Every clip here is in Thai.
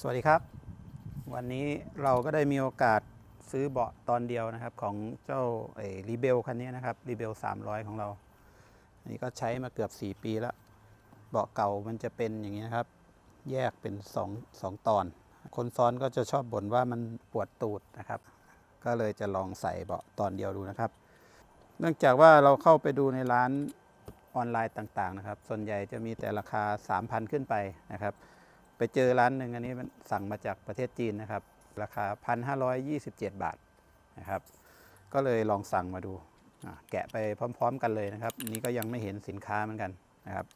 สวัสดีครับ วันนี้เราก็ได้มีโอกาสซื้อเบาะตอนเดียวนะครับ ของเจ้าไอ้รีเบลคันนี้นะครับรีเบล300 ของเรา อันนี้ก็ใช้มาเกือบ 4 ปีแล้ว เบาะเก่ามันจะเป็นอย่างนี้นะครับ แยกเป็น 2 2 ตอน คนซ้อนก็จะชอบบ่นว่ามันปวดตูดนะครับ ก็เลยจะลองใส่เบาะตอนเดียวดูนะครับ เนื่องจากว่าเราเข้าไปดูในร้านออนไลน์ต่างๆนะครับ ส่วนใหญ่จะมีแต่ราคา 3,000 ขึ้นไปนะครับ ไปเจอร้านหนึ่งอันนี้มันสั่งมาจากประเทศจีนนะครับ ราคา 1,527 บาทนะครับ ก็เลยลองสั่งมาดู แกะไปพร้อม ๆ กันเลยนะครับนนี้ก็ยังไม่เห็นสินค้าเหมือนกันนะครับ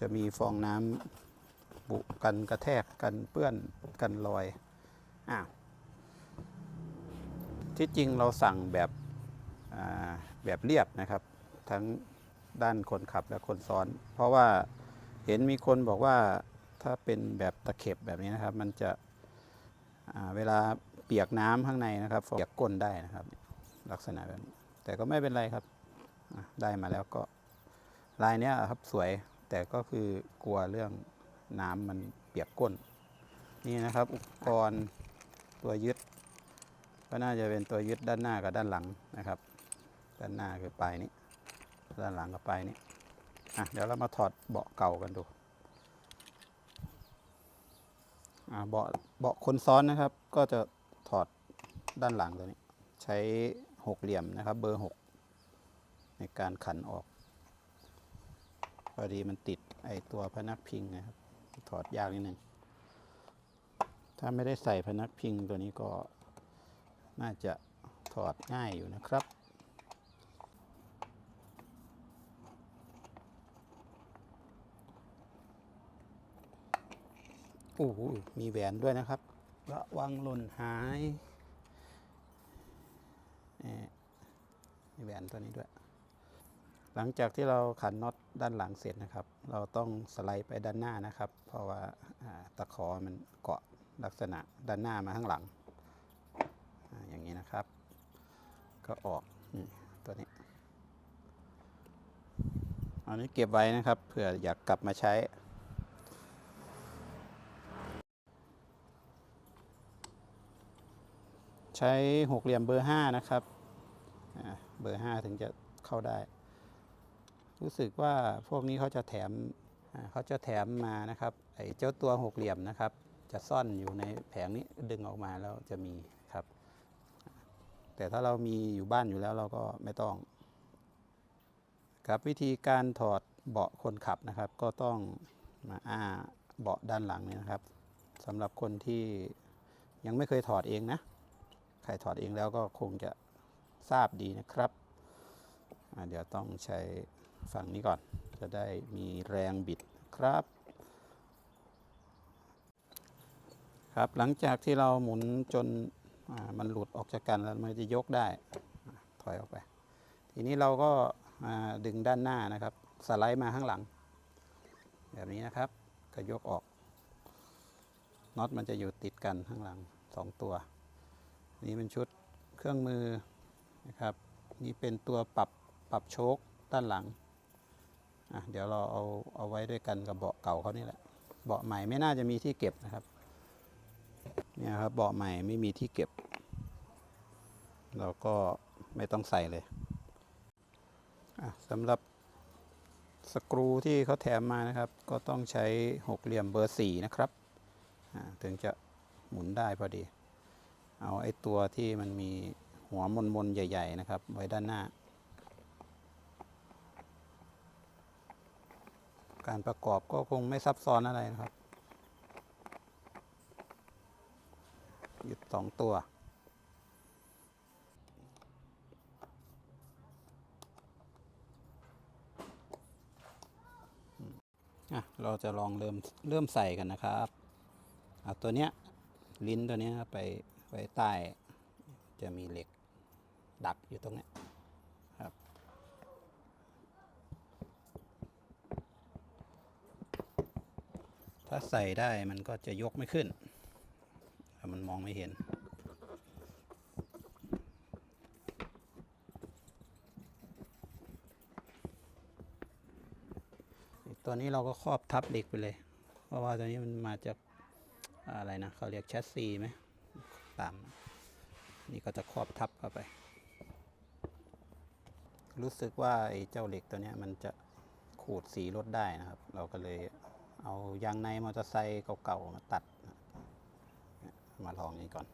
จะมีฟองน้ำบุกันกระแทกกันเปื้อนกันรอยอ้าวที่จริงเราสั่งแบบแบบเรียบนะครับ ทั้งด้านคนขับและคนซ้อน เพราะว่าเห็นมีคนบอกว่าถ้าเป็นแบบตะเข็บแบบนี้นะครับ มันจะเวลาเปียกน้ำข้างในนะครับเปียกก้นได้นะครับ ลักษณะแบบนี้ แต่ก็ไม่เป็นไรครับได้มาแล้วก็ลายเนี้ยครับสวย แต่ก็คือกลัวเรื่องน้ำมันเปียกก้น นี่นะครับอุปกรณ์ตัวยึด ก็น่าจะเป็นตัวยึดด้านหน้ากับด้านหลังนะครับ ด้านหน้าคือปลายนี้ด้านหลังกับปลายนี้อะเดี๋ยวเรามาถอดเบาะเก่ากันดูอะเบาะเบาะคนซ้อนนะครับ ก็จะถอดด้านหลังตัวนี้ ใช้หกเหลี่ยมนะครับ เบอร์หกในการขันออก พอดีมันติดไอตัวพนักพิงนะครับ ถอดยากนิดนึงถ้าไม่ได้ใส่พนักพิงตัวนี้ก็น่าจะถอดง่ายอยู่นะครับโอ้โหมีแหวนด้วยนะครับ ระวังหล่นหายนี่มีแหวนตัวนี้ด้วย หลังจากที่เราขันน็อตด้านหลังเสร็จนะครับ เราต้องสไลด์ไปด้านหน้านะครับ เพราะว่าตะขอมันเกาะลักษณะด้านหน้ามาข้างหลังออย่างนี้นะครับ ก็ออกตัวนี้อันนี้เก็บไว้นะครับเผื่ออยากกลับมาใช้ใช้หกเหลี่ยมเบอร์ 5 นะครับ เบอร์ 5 ถึงจะเข้าได้ รู้สึกว่าพวกนี้เขาจะแถมเขาจะแถมมานะครับไอ้เจ้าตัวหกเหลี่ยมนะครับ จะซ่อนอยู่ในแผงนี้ดึงออกมาแล้วจะมีครับ แต่ถ้าเรามีอยู่บ้านอยู่แล้วเราก็ไม่ต้อง ครับวิธีการถอดเบาะคนขับนะครับ ก็ต้องมาอ้าเบาะด้านหลังนี่นะครับสำหรับคนที่ยังไม่เคยถอดเองนะ ใครถอดเองแล้วก็คงจะทราบดีนะครับ เดี๋ยวต้องใช้ ฝั่งนี้ก่อนจะได้มีแรงบิดครับครับหลังจากที่เราหมุนจนมันหลุดออกจากกันแล้วมันจะยกได้ถอยออกไป ทีนี้เราก็ดึงด้านหน้านะครับ สไลด์มาข้างหลัง แบบนี้นะครับก็ยกออกน็อตมันจะอยู่ติดกันข้างหลังสองตัว นี่เป็นชุดเครื่องมือนะครับนี่เป็นตัวปรับปรับโชคด้านหลัง อะเดี๋ยวเราเอาเอาไว้ด้วยกันกับเบาะเก่าเขานี่แหละ เบาะใหม่ไม่น่าจะมีที่เก็บนะครับ เนี่ยครับเบาะใหม่ไม่มีที่เก็บ เราก็ไม่ต้องใส่เลยสำหรับสกรูที่เขาแถมมานะครับ ก็ต้องใช้หกเหลี่ยมเบอร์สี่นะครับถึงจะหมุนได้พอดี เอาไอ้ตัวที่มันมีหัวมนๆใหญ่ ๆ นะครับ ไว้ด้านหน้า การประกอบก็คงไม่ซับซ้อนอะไรนะครับ หยุดสองตัวอะเราจะลองเริ่มเริ่มใส่กันนะครับ เอาตัวเนี้ยลิ้นตัวเนี้ยไปไว้ใต้ จะมีเหล็กดักอยู่ตรงเนี้าใส่ได้มันก็จะยกไม่ขึ้น มันมองไม่เห็น ตัวนี้เราก็ครอบทับเหล็กไปเลย เพราะว่าตัวนี้มันมาจากอะไรนะเขาเรียกแชสซีไหมตาม นี่ก็จะครอบทับเข้าไป รู้สึกว่าไอ้เจ้าเหล็กตัวนี้มันจะขูดสีรถได้นะครับ เราก็เลย เอายางในมอเตอร์ไซค์เก่าๆมาตัด มาลองนี้ก่อน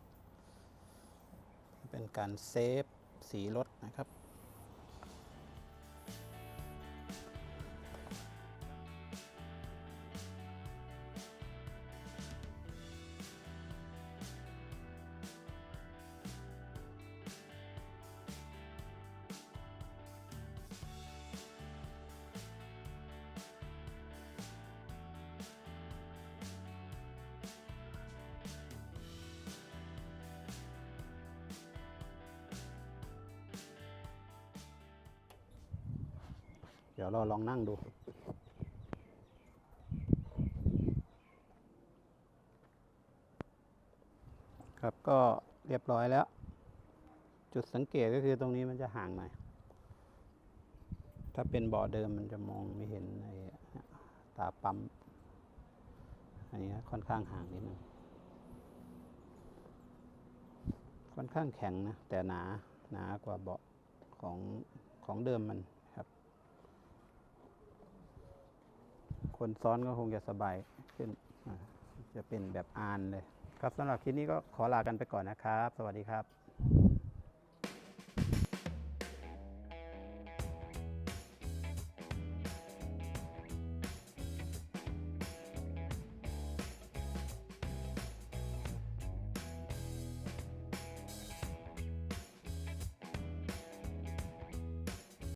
เป็นการเซฟสีรถนะครับ ดี๋ยวเราลองนั่งดูครับก็เรียบร้อยแล้ว จุดสังเกตก็คือตรงนี้มันจะห่างหน่อย ถ้าเป็นเบาะเดิมมันจะมองไม่เห็นไอ้ตาปั๊มอันนี้ค่อนข้างห่างนิดนึงค่อนข้างแข็งนะ แต่หนาหนากว่าเบาะของของเดิมมัน คนซ้อนก็คงจะสบายขึ้นจะเป็นแบบอานเลย ครับสำหรับคลิปนี้ก็ขอลากันไปก่อนนะครับ สวัสดีครับ